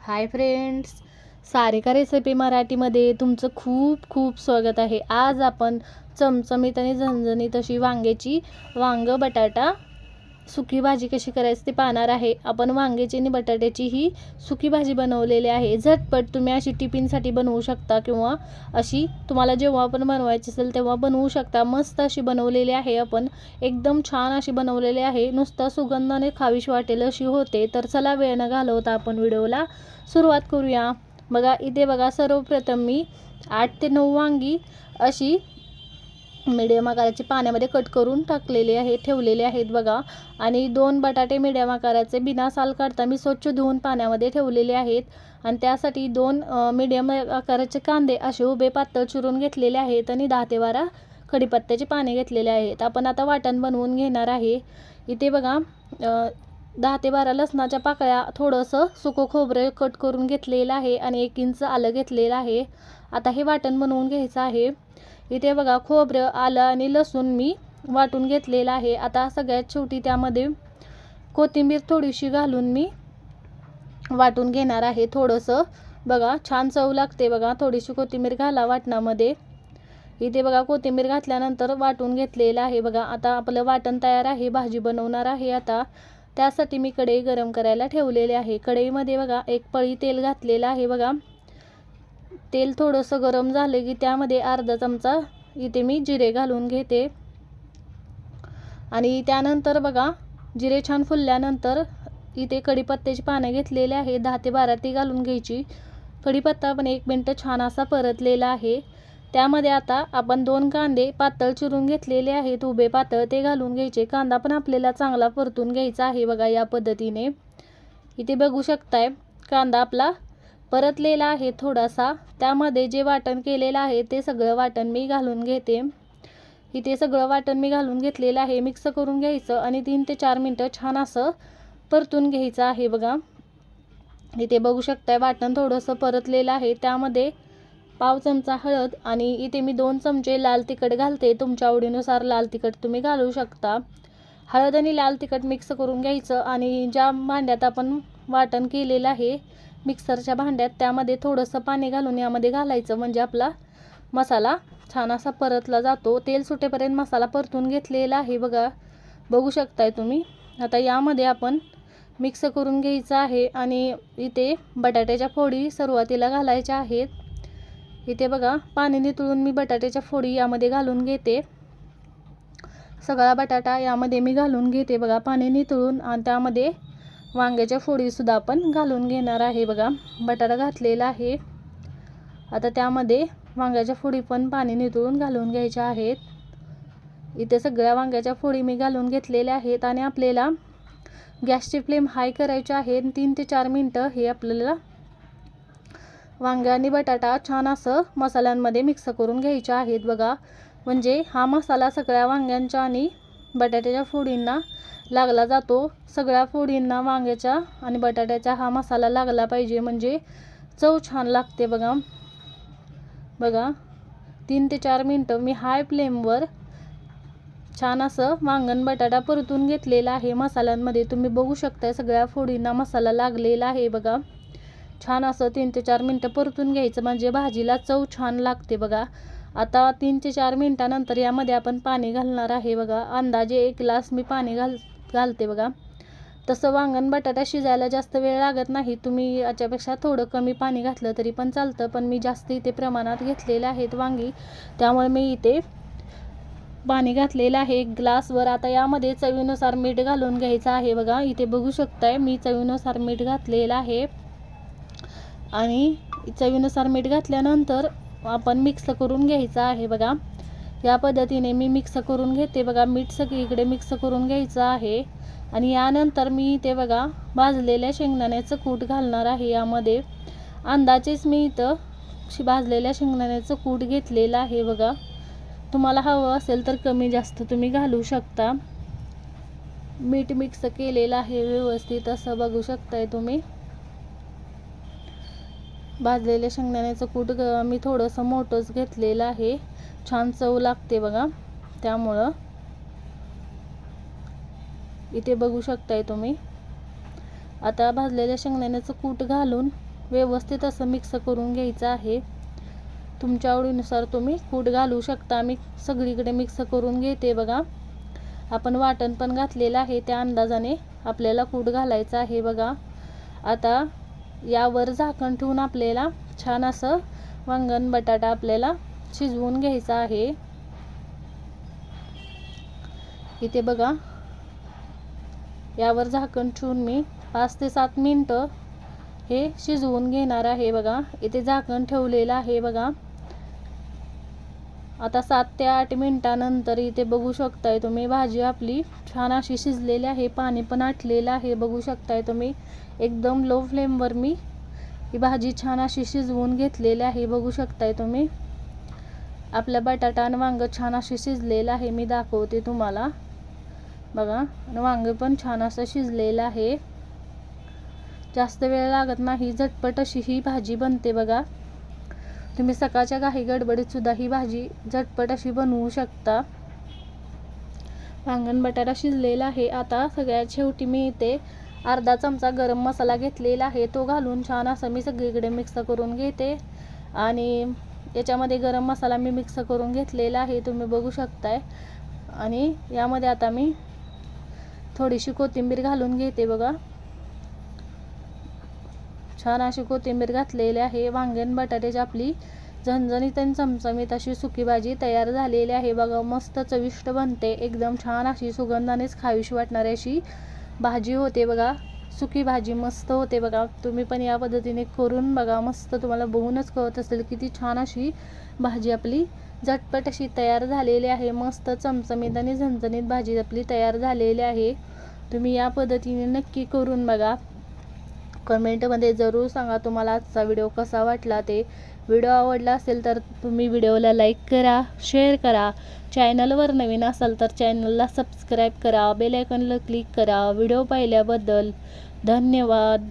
Hi friends Sarika recipe मराठीमध्ये तुमचं खूप खूप स्वागत आहे. आज आपण चमचमीत आणि झणझणीत अशी वांग्याची वांग बटाटा सुकी भाजी कशी करायची ते पाहणार आहे. आपण वांग्याची आणि बटाट्याची ही सुकी भाजी बनवलेली आहे. झटपट तुम्ही अशी टिफिनसाठी बनवू शकता किंवा अशी तुम्हाला जेव्हा पण बनवायची असेल तेव्हा बनवू शकता. मस्त अशी बनवलेली आहे आपण. एकदम छान अशी बनवलेली आहे. नुसता सुगंधाने खावीश वाटेल अशी होते. तर चला वेळ न घालवता आपण व्हिडिओला सुरुवात करूया. बघा इथे बघा सर्वप्रथम मी आठ ते नऊ वांगी अशी मीडियम आकाराचे पाण्यामध्ये कट करून टाकलेले आहे ठेवलेले आहेत बघा. आणि दोन बटाटे मिडियम आकाराचे बिना साल काढता मी स्वच्छ धुवून पाण्यामध्ये ठेवलेले आहेत. आणि त्यासाठी दोन मिडियम आकाराचे कांदे असे उभे पातळ चिरून घेतलेले आहेत आणि दहा ते बारा कढीपत्त्याचे पाने घेतलेले आहेत. आपण आता वाटण बनवून घेणार आहे. इथे बघा दहा ते बारा लसणाच्या पाकळ्या थोडंसं सुकं खोबरं कट करून घेतलेलं आहे आणि एक इंच आलं घेतलेलं आहे. आता हे वाटण बनवून घ्यायचं आहे. इथे बघा खोबरं आलं आणि लसूण मी वाटून घेतलेलं आहे. आता सगळ्यात शेवटी त्यामध्ये कोथिंबीर थोडीशी घालून मी वाटून घेणार आहे. थोडंसं बघा छान चव लागते बघा थोडीशी कोथिंबीर घाला वाटणामध्ये. इथे बघा कोथिंबीर घातल्यानंतर वाटून घेतलेलं आहे बघा. आता आपलं वाटण तयार आहे भाजी बनवणार आहे आता. त्यासाठी मी कढई गरम करायला ठेवलेले आहे. कढईमध्ये बघा एक पळी तेल घातलेलं आहे बघा. तेल थोडंसं गरम झालं की त्यामध्ये अर्धा चमचा इथे मी जिरे घालून घेते. आणि त्यानंतर बघा जिरे छान फुलल्यानंतर इथे कढीपत्त्याची पानं घेतलेले आहे. दहा ते बारा ती घालून घ्यायची. कढीपत्ता पण एक मिनटं छान असा परतलेला आहे. त्यामध्ये आता आपण दोन कांदे पातळ चिरून घेतलेले आहेत. उभे पातळ ते घालून घ्यायचे. कांदा पण आपल्याला चांगला परतून घ्यायचा आहे बघा या पद्धतीने. इथे बघू शकताय कांदा आपला परतलेला आहे थोडासा. त्यामध्ये जे वाटण केलेलं आहे ते सगळं वाटण मी घालून घेते. इथे सगळं वाटण मी घालून घेतलेलं आहे. मिक्स करून घ्यायचं आणि तीन ते चार मिनटं छान असं परतून घ्यायचं आहे बघा. इथे बघू शकताय वाटण थोडंसं परतलेलं आहे. त्यामध्ये पाव चमचा हळद आणि इथे मी दोन चमचे लाल तिखट घालते. तुमच्या आवडीनुसार लाल तिखट तुम्ही घालू शकता. हळद आणि लाल तिखट मिक्स करून घ्यायचं आणि ज्या भांड्यात आपण वाटण केलेलं आहे मिक्सरच्या भांड्यात त्यामध्ये थोडंसं पाणी घालून यामध्ये घालायचं. म्हणजे आपला मसाला छान असा परतला जातो. तेल सुटेपर्यंत मसाला परतून घेतलेला आहे बघा. बघू शकताय तुम्ही. आता यामध्ये आपण मिक्स करून घ्यायचं आहे आणि इथे बटाट्याच्या फोडी सुरुवातीला घालायच्या आहेत. इथे बघा पाणी नितळून मी बटाट्याच्या फोडी यामध्ये घालून घेते. सगळा बटाटा यामध्ये मी घालून घेते बघा. पाणी नितळून आणि त्यामध्ये वांग्याच्या फोडीसुद्धा आपण घालून घेणार आहे. बघा बटाटा घातलेला आहे. आता त्यामध्ये वांग्याच्या फोडी पण पाणी नितळून घालून घ्यायच्या आहेत. इथे सगळ्या वांग्याच्या फोडी मी घालून घेतलेल्या आहेत आणि आपल्याला गॅसची फ्लेम हाय करायची आहे. तीन ते चार मिनटं हे आपल्याला वांग्या आणि बटाटा छान असं मसाल्यांमध्ये मिक्स करून घ्यायचे आहेत. बघा म्हणजे हा मसाला सगळ्या वांग्यांच्या आणि बटाट्याच्या फोडींना लागला जातो. सगळ्या फोडींना वांग्याच्या आणि बटाट्याचा हा मसाला लागला पाहिजे. म्हणजे चव छान लागते बघा. बघा तीन ते चार मिनटं मी हाय फ्लेमवर छान असं वांगण बटाटा परतून घेतलेला आहे मसाल्यांमध्ये. तुम्ही बघू शकताय सगळ्या फोडींना मसाला लागलेला आहे बघा. छान असं तीन ते चार मिनटं परतून घ्यायचं. म्हणजे भाजीला चव छान लागते बघा. आता तीन ते चार मिनटानंतर यामध्ये आपण पाणी घालणार आहे बघा. अंदाजे एक ग्लास मी पाणी घाल घालते बघा. तसं वांगण बटाटा शिजायला जास्त वेळ लागत नाही. तुम्ही याच्यापेक्षा थोडं कमी पाणी घातलं तरी पण चालतं पण मी जास्त इथे प्रमाणात घेतलेले आहेत वांगी. त्यामुळे मी इथे पाणी घातलेलं आहे. एक ग्लासवर आता यामध्ये चवीनुसार मीठ घालून घ्यायचं आहे बघा. इथे बघू शकताय मी चवीनुसार मीठ घातलेलं आहे. आणि चवीनुसार मीठ घातल्यानंतर आपण मिक्स करून घ्यायचं आहे बघा. या पद्धतीने मी मिक्स करून घेते बघा. मीठ सगळीकडे मिक्स करून घ्यायचं आहे. आणि यानंतर मी इथे बघा भाजलेल्या शेंगदाण्याचं कूट घालणार आहे यामध्ये. अंदाजेच मी इथं भाजलेल्या शेंगदाण्याचं कूट घेतलेलं आहे बघा. तुम्हाला हवं असेल तर कमी जास्त तुम्ही घालू शकता. मीठ मिक्स केलेलं आहे व्यवस्थित असं बघू शकताय तुम्ही. भाजलेल्या शेंगदाण्याचं कूट मी थोडंसं मोठंच घेतलेलं आहे. छान चव लागते बघा. त्यामुळं इथे बघू शकताय तुम्ही. आता भाजलेल्या शेंगदाण्याचं कूट घालून व्यवस्थित असं मिक्स करून घ्यायचं आहे. तुमच्या आवडीनुसार तुम्ही कूट घालू शकता. मी सगळीकडे मिक्स करून घेते बघा. आपण वाटण पण घातलेलं आहे. त्या अंदाजाने आपल्याला कूट घालायचं आहे बघा. आता यावर झाकण ठेवून आपल्याला छान असं वांगण बटाटा आपल्याला शिजवून घ्यायचा आहे. इथे बघा यावर झाकण ठेवून मी पाच ते सात मिनटं हे शिजवून घेणार आहे बघा. इथे झाकण ठेवलेलं आहे बघा. आता सात ते आठ मिनटानंतर इथे बघू शकताय तुम्ही. भाजी आपली छान अशी शिजलेली आहे पाणी पण आटलेलं आहे बघू शकताय तुम्ही. एकदम लो फ्लेमवर मी ही भाजी छान अशी शिजवून घेतलेली आहे बघू शकताय तुम्ही. आपला बटाटा आणि वांग छान अशी शिजलेलं आहे मी दाखवते तुम्हाला. बघा आणि वांग पण छान असं शिजलेलं आहे. जास्त वेळ लागत नाही झटपट अशी ही भाजी बनते बघा. तुम्ही सकाळच्या काही गडबडीत सुद्धा ही भाजी झटपट अशी बनवू शकता. वांगण बटाटा शिजलेला आहे. आता सगळ्यात शेवटी मी इथे अर्धा चमचा गरम मसाला घेतलेला आहे. तो घालून छान असं मी सगळीकडे मिक्स करून घेते. आणि याच्यामध्ये गरम मसाला मी मिक्स करून घेतलेला आहे. तुम्ही बघू शकताय. आणि यामध्ये आता मी थोडीशी कोथिंबीर घालून घेते बघा. छान अशी कोथिंबीर घातलेली आहे. वांग्यान बटाट्याची आपली झणझणीत आणि चमचमीत अशी सुकी भाजी तयार झालेली आहे. बघा मस्त चविष्ट बनते. एकदम छान अशी सुगंधानेच खावीशी वाटणारी अशी भाजी होते बघा. सुकी भाजी मस्त होते बघा. तुम्ही पण या पद्धतीने करून बघा. मस्त तुम्हाला बघूनच कळत असेल किती छान अशी भाजी आपली झटपट अशी तयार झालेली आहे. मस्त चमचमीत आणि झणझणीत भाजी आपली तयार झालेली आहे. तुम्ही या पद्धतीने नक्की करून बघा. कमेंटमध्ये जरूर सांगा तुम्हाला आजचा व्हिडिओ कसा वाटला ते. व्हिडिओ आवडला असेल तर तुम्ही व्हिडिओला लाईक करा शेअर करा. चॅनलवर नवीन असाल तर चॅनलला सबस्क्राईब करा बेलायकनला क्लिक करा. व्हिडिओ पाहिल्याबद्दल धन्यवाद.